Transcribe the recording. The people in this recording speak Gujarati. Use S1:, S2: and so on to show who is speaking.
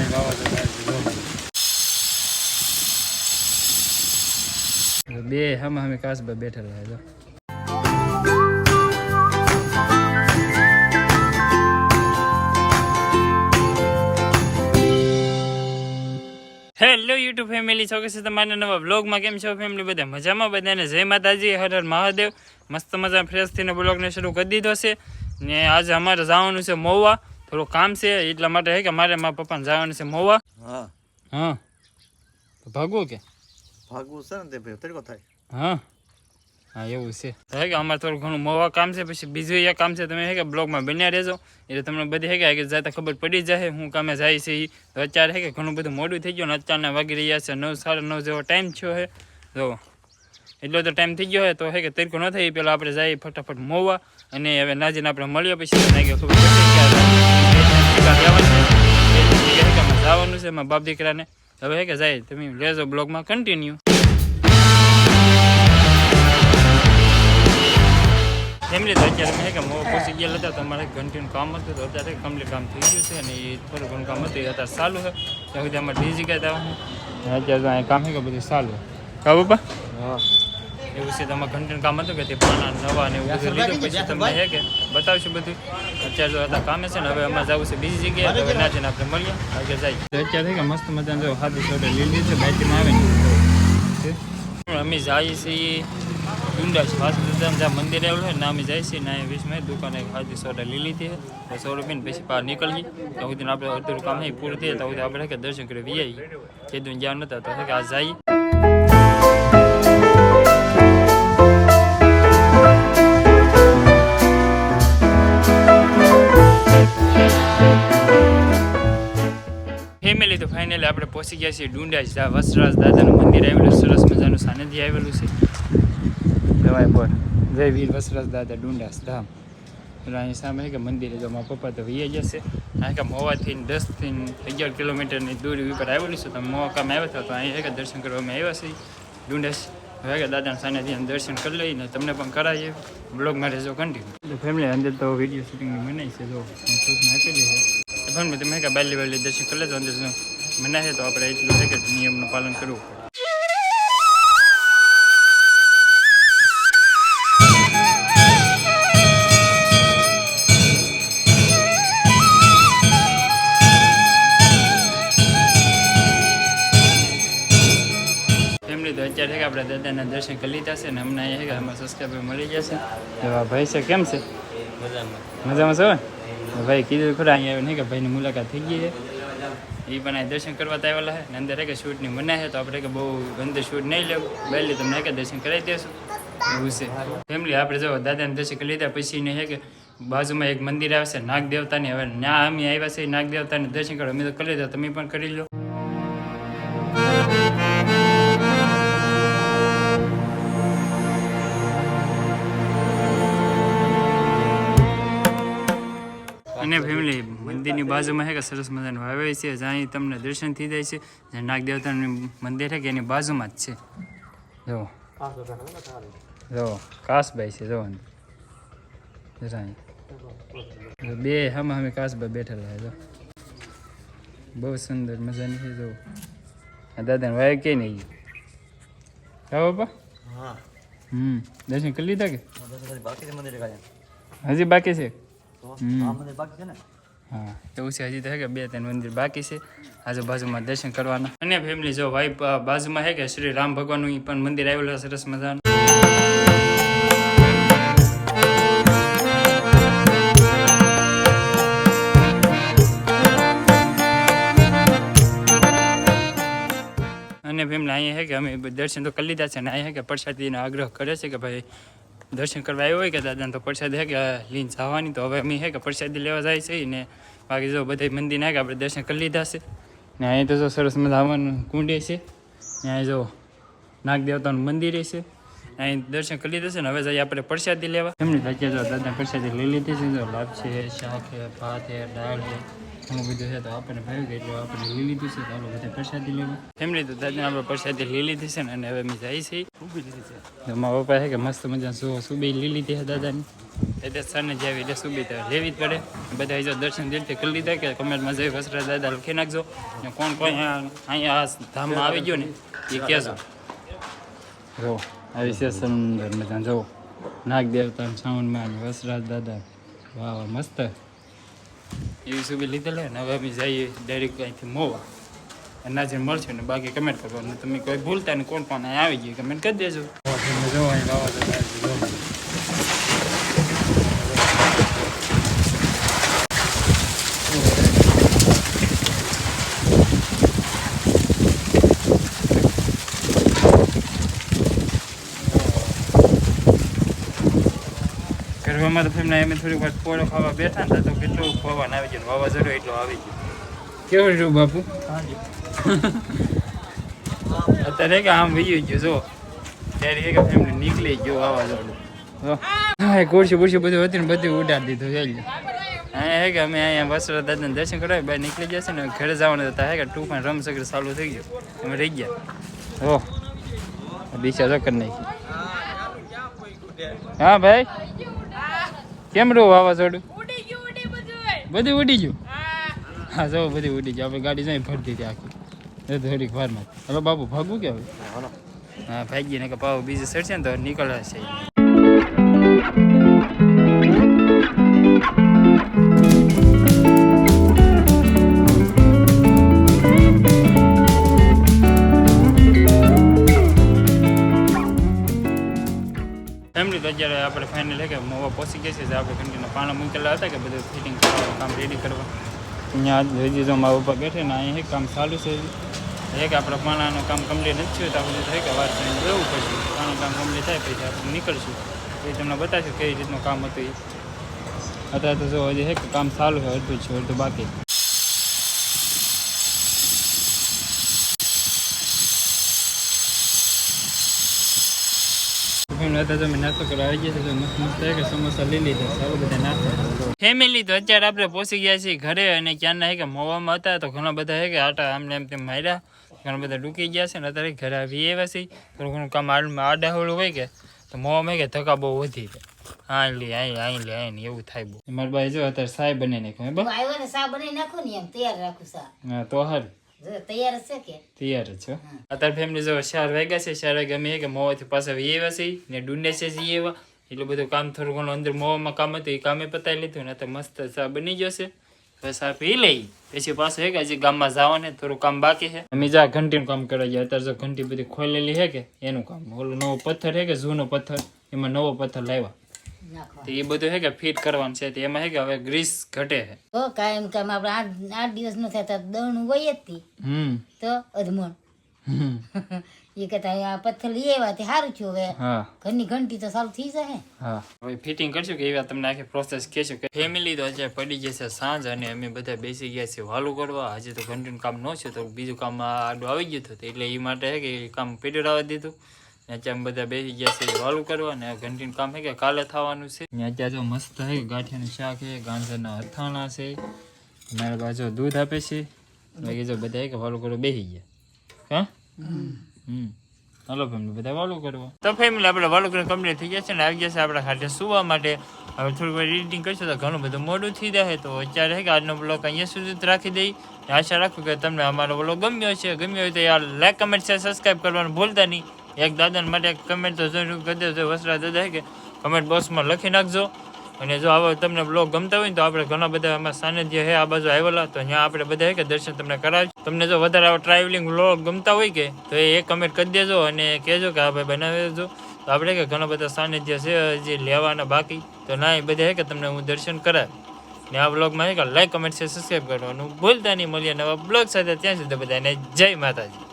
S1: તોફાની વાવાઝોડા બે હમ હમે કાસબા બેઠેલા જો. હેલો યુટ્યુબ ફેમિલી છો કે છે તમારા નવા બ્લોગમાં કેમ છો ફેમિલી બધા મજામાં? બધાને જય માતાજી. હર હર મહાદેવ. મસ્ત મજા ફ્રેશ થઈને બ્લોગને શરૂ કરી દીધો છે. ને આજે અમારે જવાનું છે મોવા. થોડું કામ છે એટલા માટે હે કે મારે મારા પપ્પાને જવાનું છે મોવા.
S2: હા.
S1: હા. તો ભાગવું કે?
S2: ભાગવું છે ને તે ભાઈ તરીકો થાય.
S1: હા. હા એવું છે. તો હે કે અમારે થોડું ઘણું મોવા કામ છે પછી બીજું એક કામ છે તમે હે કે બ્લોગમાં બન્યા રહેજો. એટલે તમને બધી હે કે આગળ જતા ખબર પડી જાય હું કામે જાય છે ઈ. તો અત્યારે હે કે ઘણું બધું મોડું થઈ ગયું ને અત્યારના વાગી રહ્યા છે નવ સાડા નવ જેવો ટાઈમ થયો છે જો. એટલો તો ટાઈમ થઈ ગયો હોય તો હે કે તરીકો ન થાય, એ પહેલાં આપણે જઈએ ફટાફટ મોવા અને હવે નાજીને આપણે મળીએ પછી કે ખબર જવાનું છે? એમાં હે બાપ દીકરાને. હવે હે કે જાય, તમે લેજો બ્લોગમાં કન્ટિન્યુ ફેમિલી તો અત્યારે મેં કે મોં પહોંચી ગયા હતા, તો અમારે ઘંટીનું કામ હતું, તો અત્યારે કમ્પ્લીટ કામ થઈ ગયું છે અને એ થોડું ઘણું કામ હતું, એ અત્યારે ચાલુ છે. ત્યાં સુધી અમારે બીજી ગયા જવાનું અત્યારે કામ છે કે બધું ચાલુ કા બાપા?
S2: હા.
S1: એવું છે તમારે ઘંટન કામ હતું કે તે પાના નવા ને એવું બધું લીધું. પછી તમને હે કે? બતાવશું બધું. અત્યારે જો હતા કામે છે ને હવે અમારે જવું છે બીજી જગ્યાએ. હવે ના જઈને આપણે મળીએ. આગળ જઈએ. અત્યારે કે મસ્ત મજાનું જો હાથી છોડે લીલી છે બાઇકમાં આવે ને. અમે જઈએ છીએ ડુંડા વાસુદામ જ્યાં મંદિર આવેલું હોય ને અમે જઈએ છીએ ને વીસમાં દુકાને એક હાથી સોડા લીલી લીધી છે તો સો રૂપિયાની પછી બહાર નીકળીએ. તો સુધી આપણે અડધું કામ નહીં પૂરું થઈએ. તો સુધી આપણે કે દર્શન કરી વી આવીએ કીધું જ્યાં નહોતા તો કે આ જઈએ. ફેમિલી તો ફાઇનલી આપણે પહોંચી ગયા છીએ ડુંડા જ વસરાજ દાદાનું મંદિર આવેલું, સરસ મજાનું સાનિધ્ય આવેલું છે. દવાઈ પર જય વીર વસરાજ દાદા ડુંડાસ ધામ. એટલે અહીં સામે કે મંદિરે જો મારા પપ્પા તો વૈયા જશે અહીં કે મોવાથી દસથી અગિયાર કિલોમીટરની દૂરી ઉપર આવેલું છે, તો મોવા કામ આવ્યા હતા, તો અહીં એક દર્શન કરવામાં આવ્યા છે ડુંડાસ હવે કે દાદાના સાનિધ્યના દર્શન કરી લઈને તમને પણ કરાવીએ. બ્લોગ મારે રહેજો કન્ટિન્યુ ફેમિલી અંદર તો વીડિયો શૂટિંગની મનાઈ છે, જો. આપેલી છે પણ તમે કે બાલી બાલી દર્શન કરી લેજો અંદર મનાય છે તો આપણે એટલું છે કે નિયમનું પાલન કરવું ફેમિલી તો અત્યારે છે કે આપણે દાદાના દર્શન કરી લીધા છે ને હમણાં એ છે કે અમારા સબસ્ક્રાઈબર મળી જશે એવા ભાઈ છે કેમ છે? મજામાં. છો? ને ભાઈ, કીધું ખરા, અહીંયા આવ્યું નહીં કે ભાઈની મુલાકાત થઈ ગઈ એ પણ અહીં દર્શન કરવા તો આવેલા છે. ને અંદર કે શૂટની મનાય છે, તો આપણે કે બહુ ગંદે શૂટ નહીં લેવું. બેલી તમને કે દર્શન કરાવી દેશું? એવું છે. ફેમિલી, આપણે જો દાદાને દર્શન કરી લીધા, પછી ને કે બાજુમાં એક મંદિર આવશે નાગ દેવતાની હવે ના અમે આવ્યા છે નાગ દેવતાને દર્શન કરો અમે તો કરી લીધા, તમે પણ કરી લો. ફેમિલી મંદિરની બાજુમાં છે કે સરસ મજાનું વાવે છે જ્યાં તમને દર્શન થઈ જાય છે. જ્યાં નાગ દેવતાનું મંદિર છે કે એની બાજુમાં જ છે. જો. જો કાસભાઈ છે જો. અંદર. જરા અહીં. જો બે હમ હમે કાસભાઈ બેઠેલા છે જો. બહુ સુંદર મજાની છે જો. આ દાદાને વાય કે નહીં હા બાપા.
S2: હા.
S1: હમ દર્શન કરી લીધા કે?
S2: બાકી છે મંદિર કાંઈ
S1: હજી બાકી છે?
S2: તો
S1: હમ.
S2: આ મંદિર બાકી છે ને?
S1: હા. એવું છે હજી તો હે કે બે ત્રણ મંદિર બાકી છે. આજુબાજુમાં દર્શન કરવાના. અને ફેમિલી જો ભાઈ બાજુમાં હે કે શ્રી રામ ભગવાનનું પણ મંદિર આવેલું સરસ મજાનું. અને ફેમિલી અહીંયા હે કે અમે દર્શન તો કરી લીધા છે અને અહીંયા કે પ્રસાદીનો આગ્રહ કરે છે કે ભાઈ દર્શન કરવા આવ્યો હોય કે દાદાને તો પ્રસાદ હે કે લઈને જવાની. તો હવે અમે હે કે પ્રસાદી લેવા જાય છે ને બાકી જો બધા મંદિર કે આપણે દર્શન કરી લીધા છે. ને અહીંયા તો જો સરસ મજા આવવાનું કુંડે છે. ને અહીં જો નાગદેવતાનું મંદિર છે. અહીં દર્શન કરી લીધા છે ને હવે જઈએ આપણે પ્રસાદી લેવા. એમની અત્યારે જો દાદા પ્રસાદી લઈ લીધી છે. જો લાભ છે શાક છે ભાત છે દાળ છે ઘણું બધું છે તો આપણને ભાવ્યું ગઈ એટલે આપણે લઈ લીધું છે તો આપણે બધા પ્રસાદી લેવા. ફેમિલી તો દાદાને આપણે પ્રસાદી લઈ લીધી છે ને અને હવે અમે જાય છે ઊભી લીધી છે તો મારા પપ્પા છે કે મસ્ત મજા શું સુબી લઈ લીધી છે દાદાની. એટલે સરને જાવી એટલે સુબી તો લેવી જ પડે. બધા જો દર્શન દિલથી કરી લીધા કે કમેન્ટમાં જઈ વસરા દાદા લખી નાખજો. ને કોણ કોઈ અહીંયા અહીંયા આ ધામમાં આવી ગયો ને એ કહેજો. જો આવી છે સુંદર મજા જો નાગ દેવતા શ્રાવણમાં વસરાજ દાદા. વાહ વાહ મસ્ત. એવી સુબી લીધેલા ને હવે અમે જઈએ ડાયરેક્ટ અહીંથી મોવા. અનાજે મળશે ને બાકી કમેન્ટ કરવાનું. તમે કોઈ ભૂલતા ને કોણ કોણ આવી ગયું કમેન્ટ કરી દેજો. જો અહીં વાવાઝોડા ગરબામાં તો એમને અમે થોડીક વાર પોળો ખાવા બેઠા ને તો કેટલું પવન આવી ગયો વાવાઝોડું એટલો આવી ગયો. કેવું રહ્યું બાપુ? અત્યારે કે આમ વહી ગયું જો. ત્યારે એક ફેમિલી નીકળી ગયો વાવાઝોડું. હા ખુરશી બુરશી બધું હતું ને બધું ઉડાડી દીધું લો અહીંયા હે કે અમે અહીંયા વસરા દાદાને દર્શન કરાવી બહાર નીકળી જશે ને ઘરે જવાનું હતા હે કે ટૂંકમાં રમસગર ચાલુ થઈ ગયું. અમે રહી ગયા. ઓહ દિશા તો કરી નાખી હા ભાઈ? કેમ રહ્યું વાવાઝોડું?
S3: ઉડી ગયું ઉડી બધું
S1: બધું ઉડી ગયું?
S3: હા.
S1: જો બધી ઉડી ગયું. આપણે ગાડી જઈ ભરતી હતી આખી. એ થોડીક વારમાં. હલો બાપુ ભાગવું કે હવે? હા ભાગીને કે પાવ બીજે ચડશે ને તો નીકળવા આપણે ફાઇનલ કે મોવા પહોંચી ગયા છે જે આપણે કંટીના પાણા મૂકેલા હતા કે બધું ફિટિંગ કરવાનું, કામ રેડી કરવા. અહીંયા હજી જો મારા ઉપર બેઠે ને એક કામ ચાલુ છે કે આપણે પાણાનું કામ કમ્પ્લીટ નથી થયું તો આપણે થાય કે વાત કરીને જવું પડશે. પાણાનું કામ કમ્પ્લીટ થાય પછી આપણે નીકળશું. એ તમને બતાવશું કઈ રીતનું કામ હતું એ. અત્યારે તો જો હજી છે કામ ચાલુ છે, અડધું છે, અડધું બાકી. ફેમિલી તો અત્યારે આપણે પહોંચી ગયા છીએ ઘરે અને ક્યાંના હે કે મોવામાં હતા તો ઘણા બધા હે કે આટા આમને એમ તેમ માર્યા. ઘણા બધા ડૂકી ગયા છે ને અત્યારે ઘરે આવી આવ્યા છે થોડું ઘણું કામ આડમાં આડાહવળું હોય કે તો મોવામાં હે કે ધક્કા બહુ વધી જાય. હા લે અહીં અહીં લે અહીં એવું થાય બહુ. મારા ભાઈ જો અત્યારે સાય બની નાખ્યું હે બા?
S4: આવ્યો ને સા બનાવી નાખો ને એમ તૈયાર રાખું સા
S1: હા તો હારું.
S4: તૈયાર છે કે?
S1: તૈયાર છે અત્યારે ફેમિલી જો ચાર વાગ્યા છે ચાર વાગ્યા અમે કે મોવાથી પાછા વી આવ્યા છે ને ડુંડે છે આવ્યા એટલું બધું કામ થોડું ઘણું અંદર મોવામાં કામ હતું એ કામે પતાવી લીધું ને તો મસ્ત ચા બની જશે હવે ચા પી લઈ પછી પાછું હે કે હજી ગામમાં જવાને થોડું કામ બાકી છે. અમે જા ઘંટીનું કામ કરવા ગયા અત્યારે જો ઘંટી બધી ખોલેલી છે કે એનું કામ. ઓલો નવો પથ્થર છે કે જૂનો પથ્થર એમાં નવો પથ્થર લાવ્યા. તો એ બધું હે કે ફિટ કરવાનું છે તો એમાં હે કે હવે ગ્રીસ ઘટે છે
S4: તો કાયમ કામ આપણે આઠ આઠ દિવસ નો થતા દણ હોય જ
S1: હમ.
S4: તો અધમણ. એ કહેતા આ પથ્થર લઈ આવ્યા તે સારું થયું હવે. ઘરની ઘંટી તો સારું થઈ
S1: હા. હવે ફિટિંગ કરશું કે એવા તમને આખી પ્રોસેસ કહેશું કે ફેમિલી તો આજે પડી જશે સાંજ અને અમે બધા બેસી ગયા છીએ વાલું કરવા. આજે તો ઘંટીનું કામ ન છે તો બીજું કામ આડું આવી ગયું હતું એટલે એ માટે છે કે કામ કામ આવી દીધું. ને અત્યારે બધા બેસી ગયા છે, વાલું કરવા અને ઘંટીનું કામ છે કે કાલે થવાનું છે. ને અત્યારે જો મસ્ત છે ગાંઠિયાનું શાક છે ગાંજરના અથાણા છે. મારા બાજુ દૂધ આપે છે. બાકી જો બધા કે વાલું કરવા બેસી ગયા. હા? હમ. હાલો ફેમિલી બધા વાલું કરવા. તો ફેમિલી આપણે વાલું કરીને કમ્પ્લીટ થઈ ગયા છે ને આવી ગયા છે આપણા ખાતે સુવા માટે. હવે થોડીક વાર એડિટિંગ કરશું તો ઘણું બધું મોડું થઈ જાય તો અત્યારે કે આજનો બ્લોગ અહીંયા સુધી જ રાખી દઈ. આશા રાખું કે તમને અમારો બ્લોગ ગમ્યો છે ગમ્યો હોય તો યાર લાઈક કમેન્ટ છે સબસ્ક્રાઈબ કરવાનું ભૂલતા નહીં. એક દાદાને માટે કમેન્ટ તો જરૂર કરી દેજો વસરા દાદા કે કમેન્ટ બોક્સમાં લખી નાખજો. અને જો હવે તમને બ્લોગ ગમતા હોય ને તો આપણે ઘણા બધા એમાં સાનિધ્ય હે, આ બાજુ આવેલા, તો ત્યાં આપણે બધા કે દર્શન તમને કરાવી તમને જો વધારે આવા ટ્રાવેલિંગ બ્લોગ ગમતા હોય કે, તો એ કમેન્ટ કરી દેજો અને કહેજો કે આ ભાઈ બનાવી દેજો. તો આપણે કે ઘણા બધા સાનિધ્ય છે જે લેવાના બાકી. તો ના, એ બધા કે તમને હું દર્શન કરાવી ને આ બ્લોગમાં છે કે લાઈક કમેન્ટ છે સબસ્ક્રાઈબ કરવાનું ભૂલતા નહીં. મળીએ નવા બ્લોગ સાથે. ત્યાં સુધી બધાને જય માતાજી.